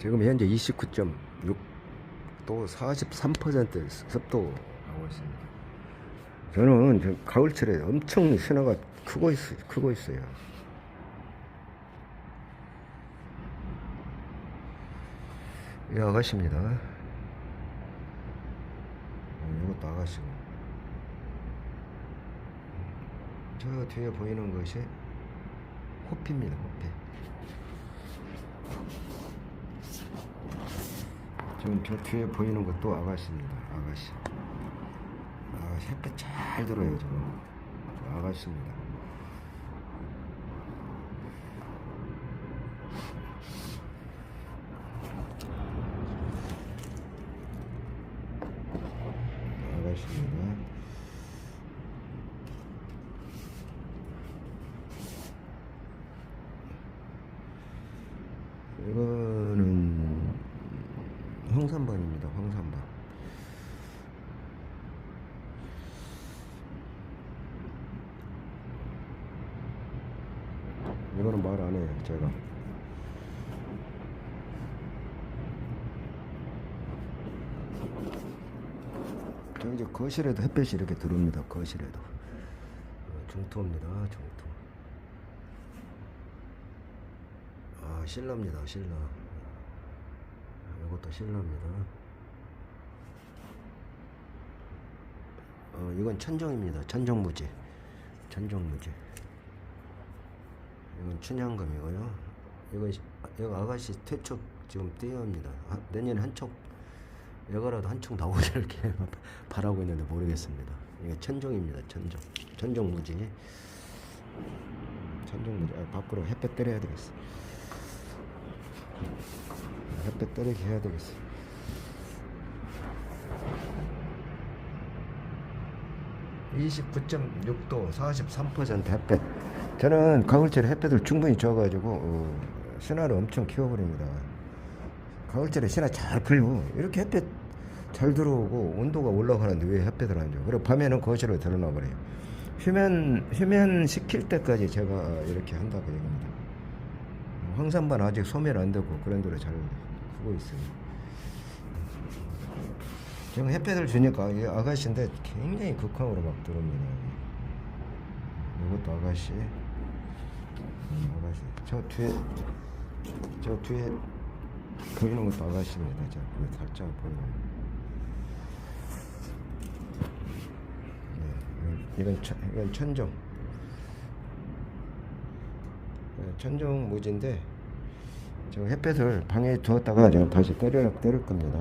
지금 현재 29.6도 43% 습도 하고 있습니다. 저는 저 가을철에 엄청 신화가 크고 있, 크고 있어요. 이 아가씨입니다. 어, 이것도 아가씨고. 저 뒤에 보이는 것이 호피입니다. 호피. 지금 저 뒤에 보이는 것도 아가씨입니다. 아가씨. 아가씨 햇볕 잘 들어요 지금. 저 아가씨입니다. 아가씨입니다. 이거는 황산반입니다. 황산반. 이거는 말 안 해요. 제가. 저 이제 거실에도 햇볕이 이렇게 들어옵니다. 거실에도. 어, 중토입니다. 중토. 아, 신라입니다. 신라. 이것도 신라입니다. 어, 이건 천정입니다. 천정무지. 천정무지. 이건 춘향금이고요. 이건 시- 이거 아가씨 퇴촉 지금 띄어입니다. 아, 내년에 한촉 여가라도 한촉 나오길 이렇게 바라고 있는데 모르겠습니다. 이거 천정입니다. 천정. 천정무지. 천정무지. 아, 밖으로 햇볕 때려야 되겠어. 햇볕 때리게 해야 되겠어. (29.6도) (43% 햇볕) 저는 가을철에 햇볕을 충분히 줘가지고 어, 신화를 엄청 키워버립니다. 가을철에 신화 잘 풀고 이렇게 햇볕 잘 들어오고 온도가 올라가는데 왜 햇볕을 안 줘? 그리고 밤에는 거실로 들어놔 버려요. 휴면 휴면 시킬 때까지 제가 이렇게 한다고 얘기합니다. 황산반 아직 소멸 안 되고 그랜드로 잘 크고 있어요. 지금 햇볕을 주니까 이 아가씨인데 굉장히 극황으로 막 들어옵니다. 이것도 아가씨. 음, 아가씨. 저 뒤에 저 뒤에 보이는 것도 아가씨입니다. 저그 살짝 보이는. 네, 이건 천, 이건 천정. 네, 천정 무지인데 저 햇볕을 방에 두었다가 제가 다시 때려 때릴 겁니다.